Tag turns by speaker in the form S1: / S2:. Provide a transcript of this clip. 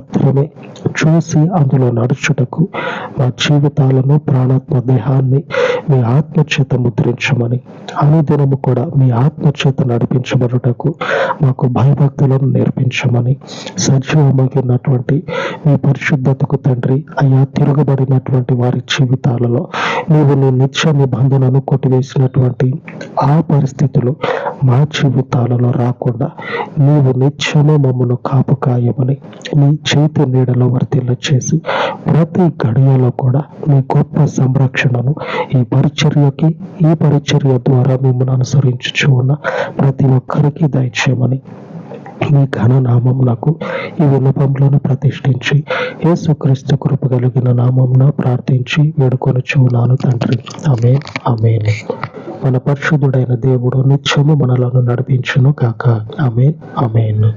S1: మాత్రమే చూసి అందులో నడుచుటకు మా జీవితాలను ప్రాణాత్మ దేహాన్ని మీ ఆత్మచేత ముద్రించమని అనుదినము కూడా మీ ఆత్మచేత నడిపించబడుటకు మాకు భయభక్తులను నేర్పించమని సజీవమగినటువంటి మీ పరిశుద్ధతకు తండ్రి అయ్యా తిరగబడినటువంటి వారి జీవితాలలో నీవు నీ నిత్య నిబంధనను కొట్టివేసినటువంటి ఆ పరిస్థితులు మా జీవితాలలో రాకుండా నీవు నిత్యము మమ్మను కాపుకాయమని నీ చేతి నీడలో వర్తిల్ల చేసి ప్రతి గడియలో కూడా నీ గొప్ప సంరక్షణను ఈ పరిచర్యకి ఈ పరిచర్య ద్వారా మిమ్మల్ని అనుసరించుచు ఉన్న ప్రతి ఒక్కరికి దయచేయమని మీ ఘన నామం నాకు ఈ విన్నపంలోను ప్రతిష్ఠించి యేసుక్రీస్తు కృప కలిగిన నామంన ప్రార్థించి వేడుకొనుచున్నాను తండ్రి. ఆమె ఆమె మన పరిశుద్ధుడైన దేవుడు నిత్యము మనలను నడిపించును కాక ఆమె ఆమెన్.